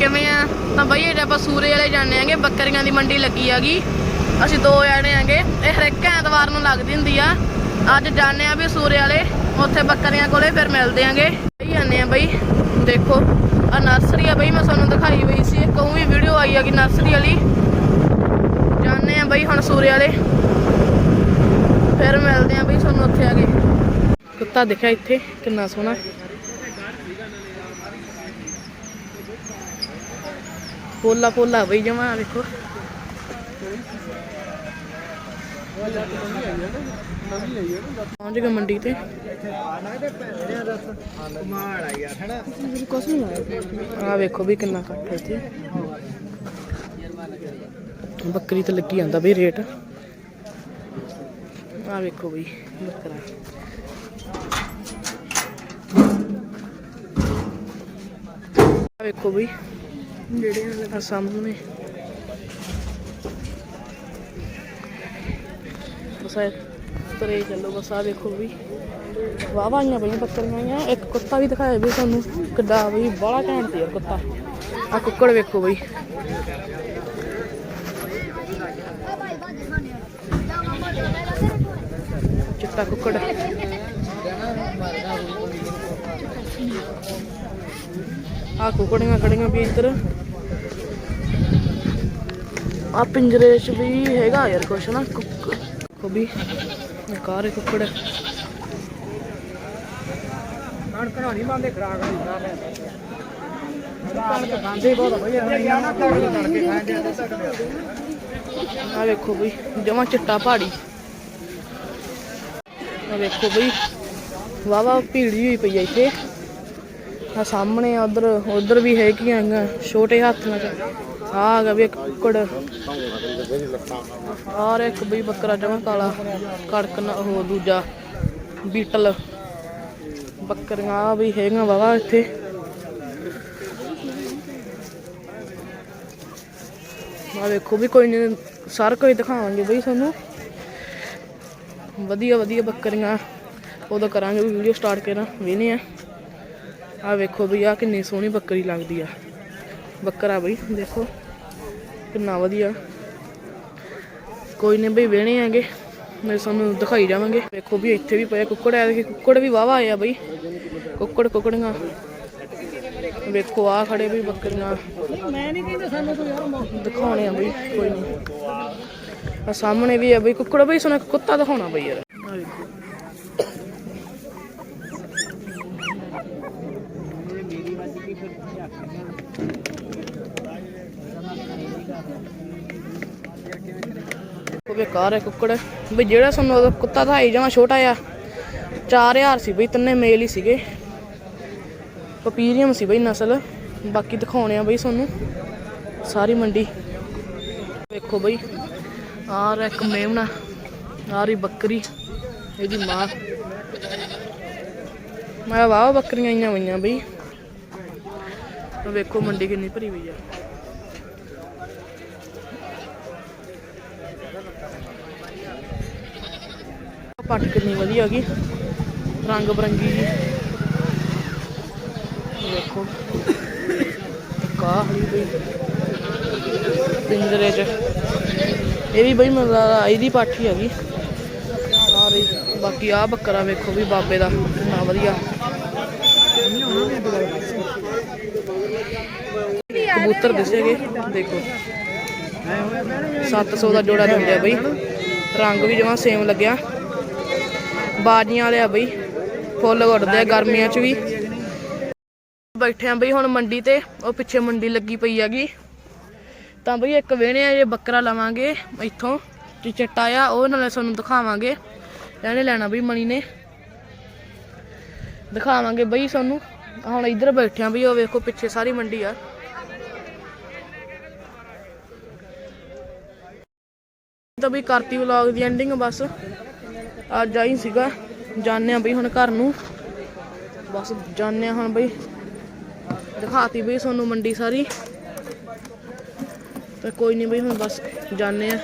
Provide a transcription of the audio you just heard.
ਕਿਵੇਂ ਆ? ਤਾਂ ਬਈ ਇਹ ਆਪਾਂ ਸੂਰੇ ਵਾਲੇ ਜਾਣੇ ਆਂਗੇ, ਬੱਕਰੀਆਂ ਦੀ ਮੰਡੀ ਲੱਗੀ ਆਗੀ। ਅਸੀਂ ਦੋ ਜਾਣੇ ਆਂਗੇ। ਇਹ ਹਰ ਇੱਕ ਐਤਵਾਰ ਨੂੰ ਲੱਗਦੀ ਹੁੰਦੀ ਆ। ਅੱਜ ਜਾਣੇ ਆ ਵੀ ਸੂਰੇ ਵਾਲੇ, ਉੱਥੇ ਬੱਕਰੀਆਂ ਕੋਲੇ ਫਿਰ ਮਿਲਦੇ ਆਂਗੇ। ਬਈ ਜਾਂਦੇ ਆ ਬਈ, ਦੇਖੋ। ਆ ਨਰਸਰੀ ਆ ਬਈ, ਮੈਂ ਤੁਹਾਨੂੰ ਦਿਖਾਈ ਹੋਈ ਸੀ। ਇੱਕ ਉਹ ਵੀ ਵੀਡੀਓ ਆਈ ਆ ਕਿ ਨਰਸਰੀ ਵਾਲੀ। ਜਾਣੇ ਆ ਬਈ ਹੁਣ ਸੂਰੇ ਵਾਲੇ। ਫਿਰ ਮਿਲਦੇ ਆ ਬਈ ਤੁਹਾਨੂੰ ਉੱਥੇ ਆ ਕੇ। ਕੁੱਤਾ ਦਿਖਿਆ ਇੱਥੇ, ਕਿੰਨਾ ਸੋਹਣਾ। ਪੋਲਾ ਪੋਲਾ ਬਈ ਜਮਾ, ਵੇਖੋ। ਪਹੁੰਚ ਗਏ ਮੰਡੀ ਤੇ। ਆ ਵੇਖੋ ਵੀ ਕਿੰਨਾ ਘੱਟ ਇੱਥੇ। ਬੱਕਰੀ ਤੇ ਲੱਗੀ ਜਾਂਦਾ ਬਈ ਰੇਟ। ਆ ਵੇਖੋ ਬਈ, ਬੱਕਰਾ। ਵੇਖੋ ਬਈ। ਜਿਹੜੇ ਆ ਸਾਹਮਣੇ। ਬਸ ਇਹ ਤਰੇ ਚੱਲੋ, ਬਸ ਆ ਵੇਖੋ ਵੀ। ਵਾਹ ਆਈਆਂ ਬਈਆਂ ਬੱਕਰੀਆਂ ਆਈਆਂ ਇੱਕ ਕੁੱਤਾ ਵੀ ਦਿਖਾਇਆ ਵੀ ਤੁਹਾਨੂੰ, ਕਿੱਡਾ ਬਈ ਬੜਾ ਘੈਂਟ ਸੀ ਕੁੱਤਾ। ਆ ਕੁੱਕੜ ਵੇਖੋ ਬਈ। ਚਿੱਟਾ ਕੁੱਕੜ। ਆ ਕੁਕੜੀਆਂ ਖੜੀਆਂ ਵੀ ਇੱਧਰ। ਆ ਪਿੰਜਰੇ 'ਚ ਵੀ ਹੈਗਾ ਯਾਰ ਕੁਛ ਨਾ ਕੁੱਕ ਕੋ ਵੀ ਕਾਰ ਕੁੱਕੜ ਕਣ ਕਹਾਣੀ ਬੰਦੇ ਖਰਾਕ ਨਹੀਂ ਆ ਵੇਖੋ ਬਈ ਜਮਾ ਚਿੱਟਾ ਪਹਾੜੀ। ਆ ਵੇਖੋ ਬਈ ਵਾਵਾ ਭੀੜੀ ਹੋਈ ਪਈ ਆ ਇੱਥੇ। ਆ ਸਾਹਮਣੇ ਆ, ਉਧਰ ਉਧਰ ਵੀ ਹੈਗੀਆਂ ਹੈਗੀਆਂ, ਛੋਟੇ ਹੱਥ ਚ ਆ ਆ ਵੀ ਇੱਕ ਕੁੱਕੜ। ਔਰ ਇੱਕ ਬਈ ਬੱਕਰਾ ਜਮਾ ਕਾਲਾ, ਕੜਕ ਨਾ, ਉਹ ਦੂਜਾ, ਬੀਟਲ। ਬੱਕਰੀਆਂ ਆ ਵੀ ਹੈਗੀਆਂ ਵਾਵਾ ਇੱਥੇ। ਆ ਵੇਖੋ ਵੀ ਕੋਈ ਨਹੀਂ ਸਾਰਾ ਕੁਝ ਦਿਖਾਵਾਂਗੇ ਬਈ ਤੁਹਾਨੂੰ। ਵਧੀਆ ਵਧੀਆ ਬੱਕਰੀਆਂ। ਉਦੋਂ ਕਰਾਂਗੇ ਵੀਡੀਓ ਸਟਾਰਟ ਕਰਾਂ ਵੇਨੇ ਆ ਆ ਵੇਖੋ ਬਈ ਆ ਕਿੰਨੀ ਸੋਹਣੀ ਬੱਕਰੀ ਲੱਗਦੀ ਆ। ਬੱਕਰਾ ਬਈ, ਦੇਖੋ, ਕਿੰਨਾ ਵਧੀਆ। ਕੋਈ ਨਹੀਂ ਬਈ ਵੇਣੇ ਆਂਗੇ। ਮੈਂ ਤੁਹਾਨੂੰ ਦਿਖਾਈ ਜਾਵਾਂਗੇ। ਵੇਖੋ ਵੀ ਇੱਥੇ ਵੀ ਪਿਆ ਕੁੱਕੜ ਆ ਦੇਖੀ, ਕੁੱਕੜ ਵੀ ਵਾਵਾ ਆਇਆ ਬਈ। ਕੁੱਕੜ, ਕੁੱਕੜੀਆਂ। ਵੇਖੋ ਆ ਖੜੇ ਵੀ ਬੱਕਰੀਆਂ। ਮੈਂ ਨਹੀਂ ਕਹਿੰਦਾ ਸਾਨੂੰ ਤੂੰ ਯਾਰ ਦਿਖਾਉਣੇ ਆ ਬਈ, ਕੋਈ ਨਹੀਂ। ਆ ਸਾਹਮਣੇ ਵੀ ਆ ਬਈ ਕੁੱਕੜ। ਬਈ ਸੁਣਾ ਕੁੱਤਾ ਦਿਖਾਉਣਾ ਬਈ ਯਾਰ। ਆ ਵੇਖੋ ਉਹ ਬੇਕਾਰ ਹੈ ਕੁੱਕੜ। ਬਈ ਜਿਹੜਾ ਸਾਨੂੰ ਉਹਦਾ ਕੁੱਤਾ ਦਿਖਾਈ ਜਾਵਾਂ ਛੋਟਾ ਆ 4000 ਸੀ ਬਈ, ਤਿੰਨੇ ਮੇਲ ਹੀ ਸੀਗੇ। ਪਪੀਰੀਅਮ ਸੀ ਬਈ ਨਸਲ। ਬਾਕੀ ਦਿਖਾਉਣੇ ਆ ਬਈ ਤੁਹਾਨੂੰ, ਸਾਰੀ ਮੰਡੀ। ਵੇਖੋ ਬਈ ਆਰ ਇੱਕ ਮੇਮਣਾ ਆਰੀ ਬੱਕਰੀ, ਇਹਦੀ ਮਾਂ। ਮੈਂ ਵਾਹ ਬੱਕਰੀਆਂ ਆਈਆਂ ਹੋਈਆਂ ਬਈ। ਵੇਖੋ ਮੰਡੀ ਕਿੰਨੀ ਭਰੀ ਹੋਈ ਆ। ਪੱਟ ਕਿੰਨੀ ਵਧੀਆ ਹੈਗੀ। ਰੰਗ ਬਰੰਗੀ ਜੀ। ਆਹ ਕਾਹਲੀ ਬਈ ਪਿੰਜਰੇ 'ਚ। ਇਹ ਵੀ ਬਈ ਮੈਨੂੰ ਇਹਦੀ ਪਾਠੀ ਹੈਗੀ। ਸਾਰੀ ਬਾਕੀ ਆ ਬੱਕਰਾ ਵੇਖੋ ਵੀ ਬਾਬੇ ਦਾ ਕਿੰਨਾ ਵਧੀਆ। ਕਬੂਤਰ ਦਿਸੇਗੇ ਦੇਖੋ। 700 ਦਾ ਜੋੜਾ ਦਿੰਦੇ ਆ ਬਈ। ਰੰਗ ਵੀ ਜਮਾ ਸੇਮ ਲੱਗਿਆ। ਬਾਜੀਆਂ ਵਾਲੇ ਆ ਬਈ, ਫੁੱਲ ਉੱਡਦੇ ਆ ਗਰਮੀਆਂ 'ਚ ਵੀ। ਬੈਠੇ ਆ ਬਈ ਹੁਣ ਮੰਡੀ ਤੇ, ਉਹ ਪਿੱਛੇ ਮੰਡੀ ਲੱਗੀ ਪਈ ਹੈਗੀ। ਤਾਂ ਬਈ ਇੱਕ ਵੇਣੇ ਆ ਜੇ ਬੱਕਰਾ ਲਵਾਂਗੇ ਇੱਥੋਂ। ਤੇ ਚਿੱਟਾ ਆ, ਉਹ ਨਾਲੇ ਤੁਹਾਨੂੰ ਦਿਖਾਵਾਂਗੇ। ਇਹਨੇ ਲੈਣਾ ਬਈ ਮਣੀ ਨੇ। ਦਿਖਾਵਾਂਗੇ ਬਈ ਤੁਹਾਨੂੰ ਹੁਣ ਇੱਧਰ ਬੈਠੇ ਆ ਬਈ, ਉਹ ਵੇਖੋ ਪਿੱਛੇ ਸਾਰੀ ਮੰਡੀ ਆ। ਤਾਂ ਬਈ ਕਰਤੀ ਵਲੌਗ ਦੀ ਐਂਡਿੰਗ ਬਸ। ਅੱਜ ਆਈ ਸੀਗਾ ਜਾਣੇ ਆ ਬਈ ਹੁਣ ਘਰ ਨੂੰ। ਬਸ ਜਾਣੇ ਆ ਹੁਣ ਬਈ। ਦਿਖਾਤੀ ਬਈ ਤੁਹਾਨੂੰ ਮੰਡੀ ਸਾਰੀ। ਤੇ ਕੋਈ ਨਹੀਂ ਬਈ ਹੁਣ ਬਸ ਜਾਣੇ ਆ